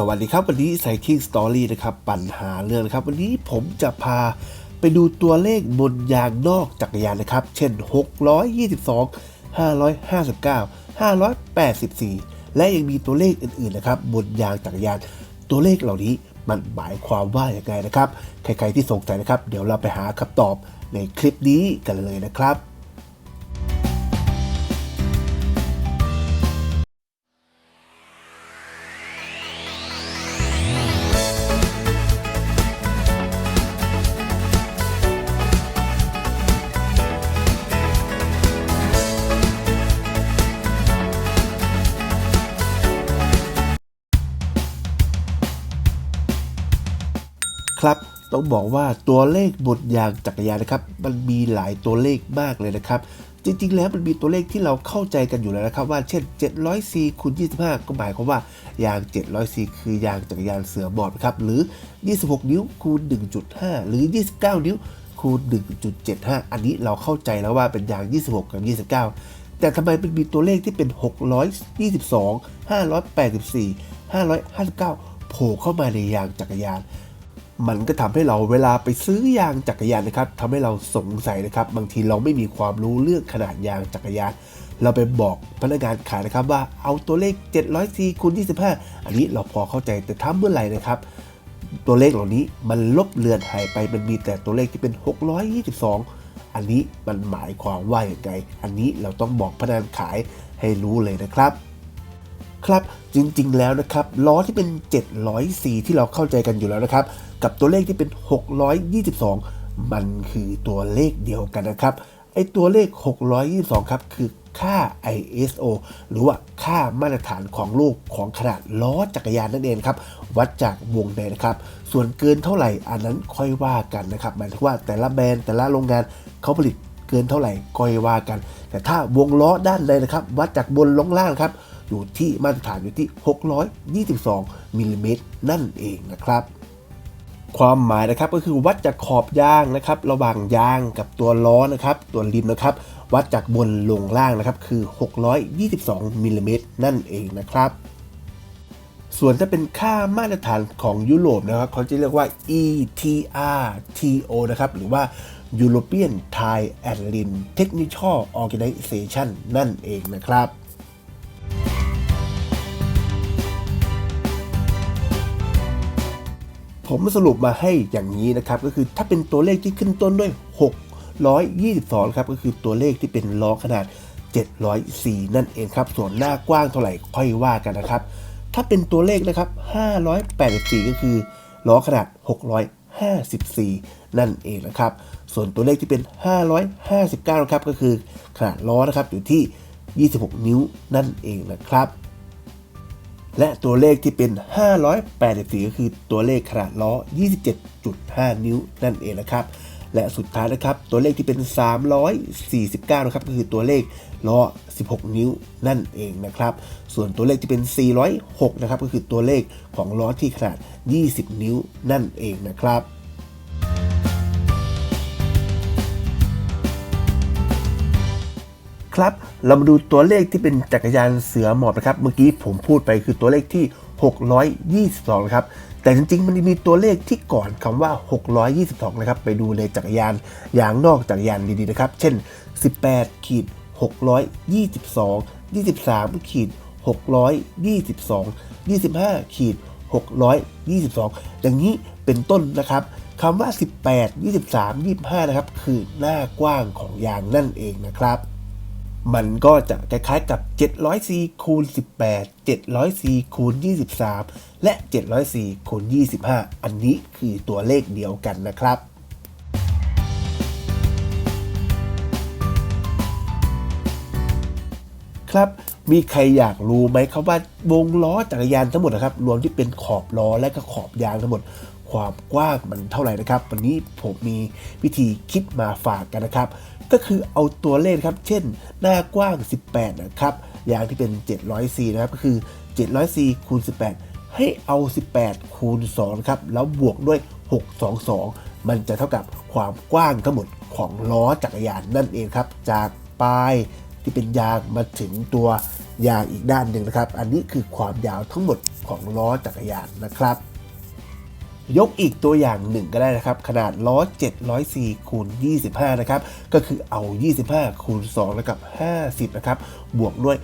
สวัสดีครับ วันนี้ Cycling Story นะครับ ปัญหาเรื่องนะครับ วันนี้ผมจะพาไปดูตัวเลขบนยางนอกจักรยานนะครับ เช่น 622 559 584 และยังมีตัวเลขอื่นๆนะครับบนยางจักรยาน ตัวเลขเหล่านี้มันหมายความว่าอย่างไรนะครับ ใครๆที่สงสัยนะครับ เดี๋ยวเราไปหาคำตอบในคลิปนี้กันเลยนะครับ ต้องบอกว่าตัวเลขบนยางจักรยานนะครับ มันมีหลายตัวเลขมากเลยนะครับ จริงๆ แล้วมันมีตัวเลขที่เราเข้าใจกันอยู่แล้วนะครับ ว่าเช่น 700C คูณ25 ก็หมายความว่ายาง 700C คือยางจักรยานเสือบอดครับหรือ 26 นิ้วคูณ1.5 หรือ 29 นิ้วคูณ1.75 อันนี้เราเข้าใจแล้วว่าเป็นยาง 26 กับ 29 แต่ทำไมมันมีตัวเลขที่เป็น 622 584 559 โผล่เข้ามาในยางจักรยาน มันก็ทำให้เราเวลาไปซื้อยางจักรยานนะครับทำให้เราสงสัยนะครับ บางทีเราไม่มีความรู้เรื่องขนาดยางจักรยาน เราไปบอกพนักงานขายนะครับว่าเอาตัวเลข 700C คูณ25 อันนี้เราพอเข้าใจแต่ถ้าเมื่อไหร่นะครับ ตัวเลขเหล่านี้มันลบเลือนหายไปมันมีแต่ตัวเลขที่เป็น 622 อันนี้มันหมายความว่าอย่างไรอันนี้เราต้องบอกพนักงานขายให้รู้เลยนะครับ ครับจริงๆ แล้วนะครับล้อที่เป็น 704 ที่เราเข้าใจกันอยู่แล้วนะครับ กับตัวเลขที่เป็น 622 มันคือตัวเลขเดียวกันนะครับไอตัวเลข 622 ครับ คือค่า ISO หรือว่าค่ามาตรฐานของโลกของขนาดล้อจักรยานนั่นเองครับ วัดจากวงในนะครับ ส่วนเกินเท่าไหร่อันนั้นค่อยว่ากันนะครับหมายถึงว่าแต่ละแบรนด์แต่ละโรงงานเขาผลิตเกินเท่าไหร่ก็ว่ากัน แต่ถ้าวงล้อด้านในนะครับ วัดจากบนลงล่างครับ อยู่ที่มาตรฐานอยู่ที่ 622มิลลิเมตรนั่นเองนะครับ ความหมายนะครับก็คือวัดจากขอบยางนะครับ ระหว่างยางกับตัวล้อนะครับ ตัวริมนะครับ วัดจากบนลงล่างนะครับ คือ 622มิลลิเมตรนั่นเองนะครับส่วนถ้าเป็นค่ามาตรฐานของยุโรปนะครับเขาจะเรียกว่า ETRTO นะครับ หรือว่า European Tire and Rim Technical Organization นั่นเองนะครับ ผมสรุปมาให้อย่างนี้นะครับ ก็คือถ้าเป็นตัวเลขที่ขึ้นต้นด้วย 622 ครับ ก็คือตัวเลขที่เป็นล้อขนาด 704 นั่นเองครับ ส่วนหน้ากว้างเท่าไหร่ค่อยว่ากันนะครับ ถ้าเป็นตัวเลขนะครับ 584 ก็คือล้อขนาด 654 นั่นเองนะครับ ส่วนตัวเลขที่เป็น 559 ครับ ก็คือขนาดล้อนะครับอยู่ที่ 26 นิ้วนั่นเองนะครับ และตัวเลขที่เป็น 584 ก็คือตัวเลขขนาดล้อ 27.5 นิ้วนั่นเองนะครับ และสุดท้ายนะครับ ตัวเลขที่เป็น 349 นะครับก็คือตัวเลขล้อ 16 นิ้วนั่นเองนะครับ ส่วนตัวเลขที่เป็น 406 นะครับก็คือตัวเลขของล้อที่ขนาด 20 นิ้วนั่นเองนะครับ ครับ เรามาดูตัวเลขที่เป็นจักรยานเสือหมอบนะครับ เมื่อกี้ผมพูดไปคือตัวเลขที่ 622นะครับ แต่จริงๆ มันมีตัวเลขที่ก่อนคำว่า 622นะครับ ไปดูในจักรยานอย่างนอกจักรยานดีๆนะครับ เช่น 18ขีด622 23ขีด622 25ขีด622 อย่างนี้เป็นต้นนะครับคำว่า 18 23 25 นะครับ คือหน้ากว้างของยางนั่นเองนะครับ มันก็จะคล้ายๆกับ 700C คูณ18 700C คูณ23 และ 700C คูณ25 อันนี้คือตัวเลขเดียวกันนะครับครับมีใครอยากรู้ไหมครับว่าวงล้อจักรยานทั้งหมดนะครับ รวมที่เป็นขอบล้อและก็ขอบยางทั้งหมด ความกว้างมันเท่าไหร่นะครับ วันนี้ผมมีวิธีคิดมาฝากกันนะครับ ก็คือเอาตัวเลขครับ เช่น หน้ากว้าง 18 นะครับ ยางที่เป็น 700C นะครับ ก็คือ 700C คูณ 18 ให้เอา 18 คูณ2ครับ แล้วบวกด้วย 622 มันจะเท่ากับความกว้างทั้งหมดของล้อจักรยานนั่นเองครับ จากปลายที่เป็นยางมาถึงตัวยางอีกด้านหนึ่งนะครับ อันนี้คือความยาวทั้งหมดของล้อจักรยานนะครับ ยกอีกตัวอย่างหนึ่งก็ได้นะครับ ขนาดล้อ704คูณ25 นะครับ ก็คือเอา 25คูณ2นะครับ 50 นะครับ บวกด้วย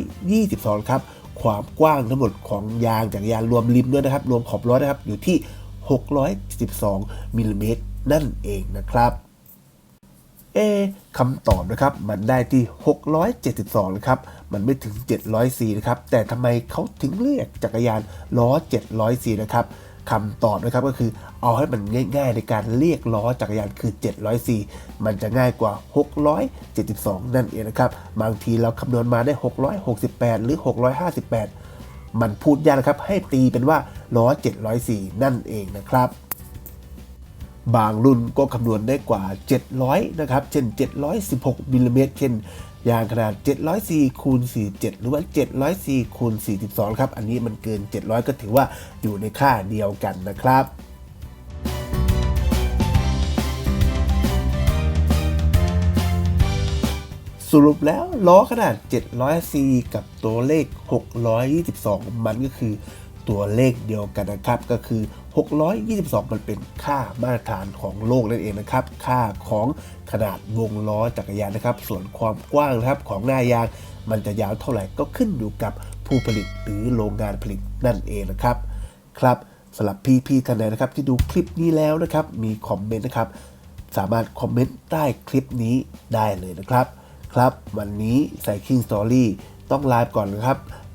622 ครับ ความกว้างทั้งหมดของยางจักยานรวมริมด้วยนะครับ รวมขอบล้อนะครับ อยู่ที่ 612มิลลิเมตรนั่นเองนะครับเอคำตอบนะครับมันได้ที่ 672 นะครับ มันไม่ถึง 704 นะครับ แต่ทำไมเขาถึงเรียกจักรยานล้อ 704 นะครับ คำตอบนะครับก็คือเอาให้มันง่าย ๆ ในการเรียกล้อจักรยานคือ 704มันจะง่ายกว่า 672 นั่นเองนะครับ บางทีเราคำนวณมาได้ 668 หรือ 658 มันพูดยากนะครับ ให้ตีเป็นว่าล้อ 704นั่นเองนะครับ บางรุ่นก็คำนวณได้กว่า 700 นะครับ เช่น 716มิลลิเมตรเช่น ยางขนาด 704คูณ47 หรือว่า 704คูณ42 ครับ อันนี้มันเกิน 700 ก็ถือว่าอยู่ในค่าเดียวกันนะครับสรุปแล้วล้อขนาด 700 c กับตัวเลข 622 มันก็คือ ตัวเลขเดียวกันนะครับ ก็คือ 622 มันเป็นค่ามาตรฐานของโลกนั่นเองนะครับ ค่าของขนาดวงล้อจักรยานนะครับ ส่วนความกว้างนะครับของหน้ายาง มันจะยาวเท่าไหร่ก็ขึ้นอยู่กับผู้ผลิตหรือโรงงานผลิตนั่นเองนะครับ ครับสำหรับพี่ๆท่านใดนะครับ ที่ดูคลิปนี้แล้วนะครับ มีคอมเมนต์นะครับ สามารถคอมเมนต์ใต้คลิปนี้ได้เลยนะครับ ครับ วันนี้ใส่คิงสตอรี่ต้องลาไปก่อนนะครับ